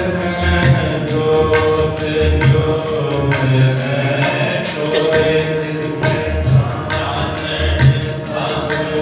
ਮੈਂ ਜੋਤ ਜੋ ਮੈਂ